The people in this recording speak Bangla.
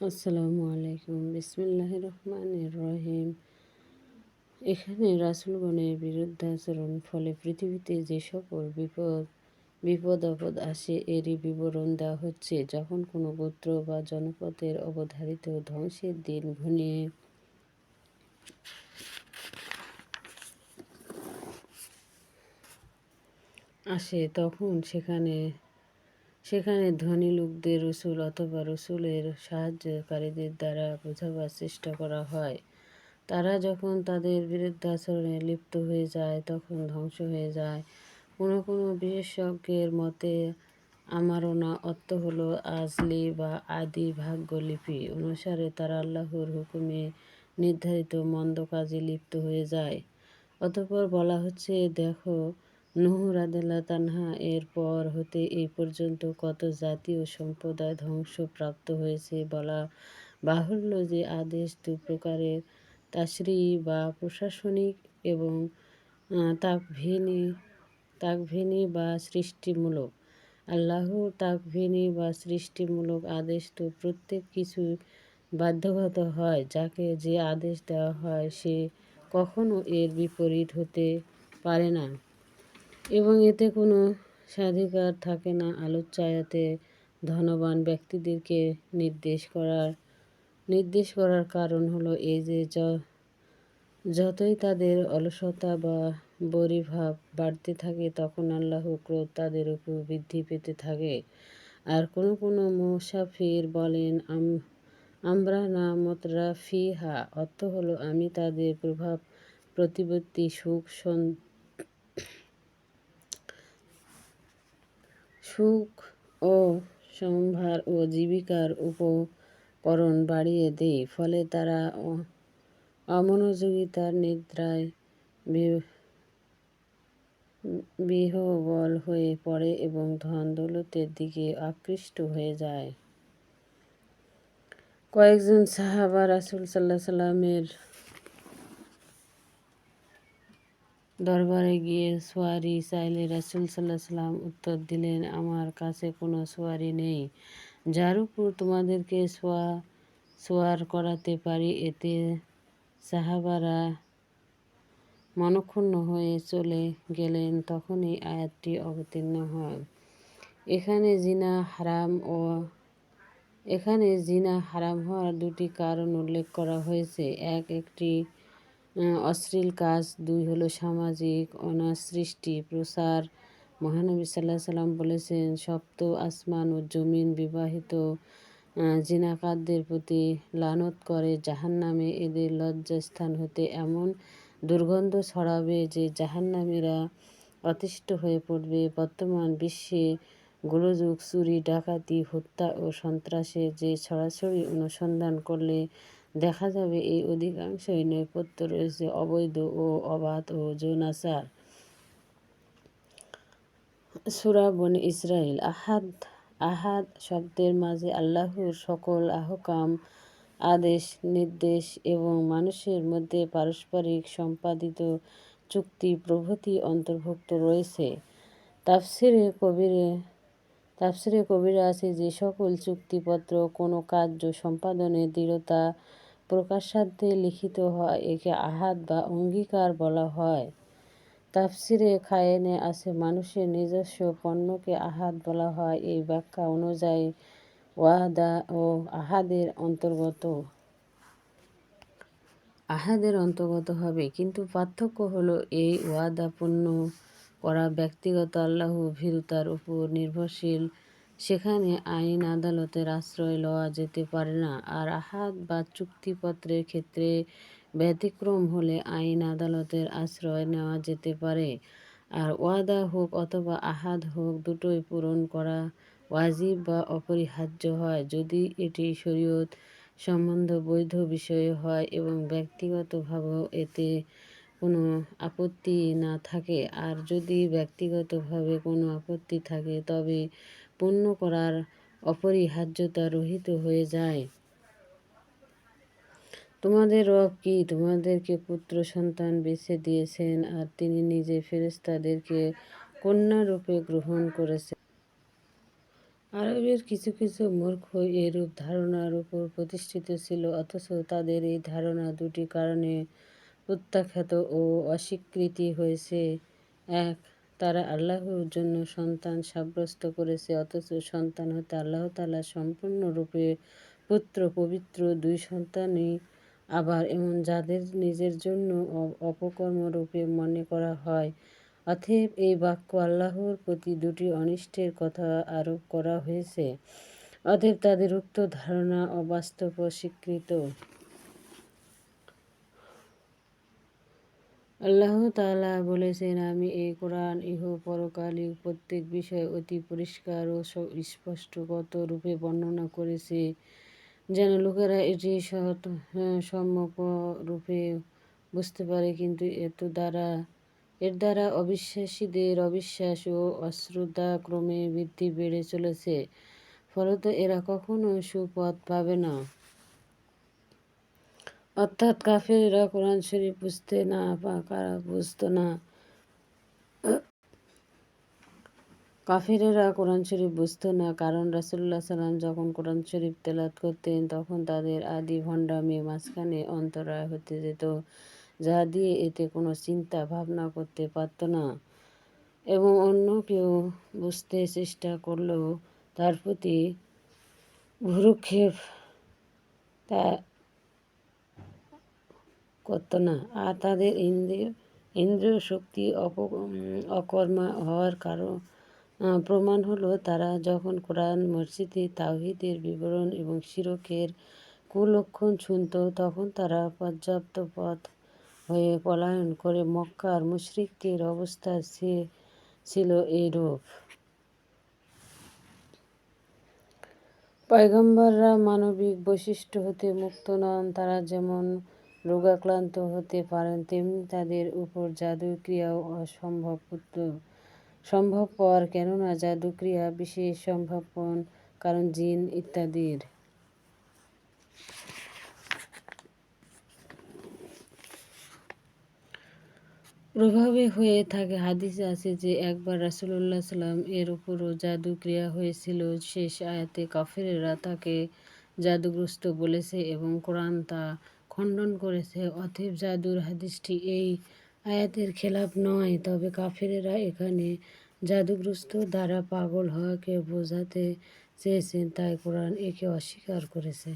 আসসালামু আলাইকুম। বিসমিল্লাহ রহমান রহিম। এখানে রাসুলগণের বিরুদ্ধাচরণ ফলে পৃথিবীতে যে সকল বিপদ বিপদ আপদ আসে, এরই বিবরণ দেওয়া হচ্ছে। যখন কোনো গোত্র বা জনপদের অবধারিত ধ্বংসের দিন ঘনিয়ে আসে, তখন সেখানে সেখানে ধনী লোকদের রসুল অথবা রসুলের সাহায্যকারীদের দ্বারা বোঝাবার চেষ্টা করা হয়। তারা যখন তাদের বিরুদ্ধাচরণে লিপ্ত হয়ে যায়, তখন ধ্বংস হয়ে যায়। কোনো কোনো বিশেষজ্ঞের মতে, আমারনা অর্থ হলো আজলি বা আদি ভাগ্যলিপি। অনুসারে তারা আল্লাহর হুকুমে নির্ধারিত মন্দ কাজে লিপ্ত হয়ে যায়। অতপর বলা হচ্ছে, দেখো নুহ রাদেলা তানহা এর পর হতে এই পর্যন্ত কত জাতি ও সম্প্রদায় ধ্বংসপ্রাপ্ত হয়েছে বলা বাহুল্য যে আদেশ দু প্রকারের তাশ্রী বা প্রশাসনিক এবং তাকভিনী তাকভিনী বা সৃষ্টিমূলক। আল্লাহ তাকভিনী বা সৃষ্টিমূলক আদেশ তো প্রত্যেক কিছু বাধ্যগত হয়, যাকে যে আদেশ দেওয়া হয় সে কখনো এর বিপরীত হতে পারে না। এবং এতে কোনো স্বাধিকার থাকে না আলোচ্যায়তে ধনবান ব্যক্তিদেরকে নির্দেশ করার নির্দেশ করার কারণ হলো এই যে যতই তাদের অলসতা বা বরিভাব বাড়তে থাকে তখন আল্লাহ ক্রোধ তাদের উপর বৃদ্ধি পেতে থাকে। আর কোনো কোনো মুসাফির বলেন আমরা না মতরা ফিহা অর্থ হলো আমি তাদের প্রভাব, প্রতিপত্তি, সুখ সুখ ও সম্ভার ও জীবিকার উপকরণ বাড়িয়ে দেয়। ফলে তারা অমনোযোগিতার নিদ্রায় বিহবল হয়ে পড়ে এবং ধন দৌলতের দিকে আকৃষ্ট হয়ে যায়। কয়েকজন সাহাবা রাসুল সাল্লাহ সাল্লামের দরবারে গিয়ে সোয়ারি চাইলে রাসুল সাল্লাহ সাল্লাম উত্তর দিলেন, আমার কাছে কোনো সোয়ারি নেই। যার উপর তোমাদেরকে সোয়া, সোয়ার করাতে পারি, এতে সাহাবারা মনক্ষুণ্ণ হয়ে চলে গেলেন, তখনই আয়াতটি অবতীর্ণ হয়। এখানে জিনা হারাম ও, এখানে জিনা হারাম হওয়ার দুটি কারণ উল্লেখ করা হয়েছে। এক, একটি অশ্লীল কাজ, দুই হলো সামাজিক অনাসৃষ্টি প্রসার। মহানবী সাল্লাহ সাল্লাম বলেছেন, সপ্ত আসমান ও জমিন বিবাহিত জিনাকারদের প্রতি লানত করে জাহান নামে এদের লজ্জাস্থান হতে এমন দুর্গন্ধ ছড়াবে যে জাহান্নামীরা অতিষ্ঠ হয়ে পড়বে। বর্তমান বিশ্বে গোলযোগ, চুরি, ডাকাতি, হত্যা ও সন্ত্রাসের যে ছড়াছড়ি অনুসন্ধান করলে দেখা যাবে এই অধিকাংশই নৈপথ্য রয়েছে অবৈধ ও অবাধ ও যৌনাচার। সুরা বন ইসরায়েল আহাদ আহাদ শব্দের মাঝে আল্লাহর সকল আহকাম, আদেশ, নির্দেশ এবং মানুষের মধ্যে পারস্পরিক সম্পাদিত চুক্তি প্রভৃতি অন্তর্ভুক্ত রয়েছে। তাফসিরে কবিরে, তাফসিরে কবিরা আছে যে সকল চুক্তিপত্র কোনো কার্য সম্পাদনে দৃঢ়তা প্রকাশার্থে লিখিত হয়, একে আহাত বা অঙ্গীকার বলা হয়। তাফসিরে খায়েনে আছে, মানুষের নিজস্ব পণ্যকে আহাত বলা হয়। এই ব্যাখ্যা অনুযায়ী ওয়াদা ও আহাদের অন্তর্গত। আহাদের অন্তর্গত হবে, কিন্তু পার্থক্য হলো এই ওয়াদা পূর্ণ করা ব্যক্তিগত আল্লাহ ভীরুতার উপর নির্ভরশীল। সেখানে আইন, আদালতের আশ্রয় লওয়া যেতে পারে না। আর আহাত বা চুক্তিপত্রের ক্ষেত্রে ব্যতিক্রম হলে আইন, আদালতের আশ্রয় নেওয়া যেতে পারে। আর ওয়াদা হোক অথবা আহাদ হোক, দুটোই পূরণ করা ওয়াজিব বা অপরিহার্য হয়। যদি এটি শরীয়ত সম্বন্ধ বৈধ বিষয় হয় এবং ব্যক্তিগতভাবেও এতে কোনো আপত্তি না থাকে, আর যদি ব্যক্তিগতভাবে কোনো আপত্তি থাকে, তবে পূর্ণ করার অপরিহার্যতা রহিত হয়ে যায়। তোমাদের রব কি? তোমাদেরকে পুত্র, সন্তান বেছে দিয়েছেন আর তিনি নিজে ফেরেস্তাদেরকে কন্যারূপে গ্রহণ করেছেন। আরবের কিছু কিছু মূর্খ এরূপ ধারণার উপর প্রতিষ্ঠিত ছিল, অথচ তাদের এই ধারণা দুটি কারণে প্রত্যাখ্যাত ও অস্বীকৃতি হয়েছে। এক তারা আল্লাহর জন্য সন্তান সাব্যস্ত করেছে, অথচ সন্তান হতে আল্লাহ তালা সম্পূর্ণরূপে পুত্র, পবিত্র দুই সন্তানই আবার এমন যাদের নিজের জন্য অপকর্মরূপে মনে করা হয়। অতএব এই বাক্য আল্লাহর প্রতি দুটি অনিষ্টের কথা আরোপ করা হয়েছে। অতএব তাদের উক্ত ধারণা অবাস্তব স্বীকৃত। আল্লাহ তালা বলেছেন, আমি এই কোরআন, ইহ পরকালিক প্রত্যেক বিষয় অতি পরিষ্কার ও স্পষ্টগত রূপে বর্ণনা করেছি, যেন লোকেরা এটি সম্যক রূপে বুঝতে পারে। কিন্তু এত দ্বারা, এর দ্বারা অবিশ্বাসীদের অবিশ্বাস ও অশ্রদ্ধা ক্রমে বৃদ্ধি বেড়ে চলেছে, ফলত এরা কখনো সুপথ পাবে না। অর্থাৎ কাফেরেরা কোরআন শরীফ বুঝতে না বা কারা বুঝতো না। কাফিরেরা কোরআন শরীফ বুঝতো না, কারণ রাসুল্লাহ সাল্লাম যখন কোরআন শরীফ তেলাত করতেন, তখন তাদের আদি ভণ্ডামি মাঝখানে অন্তরায় হতে যেত যা দিয়ে এতে কোনো চিন্তা ভাবনা করতে পারত না। এবং অন্য কেউ বুঝতে চেষ্টা করলেও তার প্রতি ভুরুক্ষেপ তা করত না। আর তাদের ইন্দ্রিয় ইন্দ্রিয় শক্তি অপ অকর্মা হওয়ার কারণ প্রমাণ হলো তারা যখন কোরআন, মসজিদে তাওহিদের বিবরণ এবং শিরকের কুলক্ষণ শুনত, তখন তারা পর্যাপ্ত পথ হয়ে পলায়ন করে মক্কার মুশরিকদের অবস্থা সে, ছিল এইরূপ। পয়গম্বররা মানবিক বৈশিষ্ট্য হতে মুক্ত নন। তারা যেমন রোগাক্রান্ত হতে পারেন, তেমনি তাদের উপর জাদুক্রিয়াও অসম্ভব সম্ভবপর কেননা জাদুক্রিয়া বিশেষ সম্ভাবন কারণ জিন ইত্যাদির। প্রভাবে হয়ে থাকে হাদিস আছে যে, একবার রাসুল্লাহ সাল্লাম এর উপরও জাদু ক্রিয়া হয়েছিল। শেষ আয়াতে কাফেরেরা তাকে জাদুগ্রস্ত বলেছে এবং কোরআন তা খণ্ডন করেছে। অতএব জাদুর হাদিসটি এই আয়াতের খেলাপ নয়, তবে কাফেরেরা এখানে জাদুগ্রস্ত দ্বারা পাগল হওয়াকে বোঝাতে চেয়েছেন, তাই কোরআন একে অস্বীকার করেছে।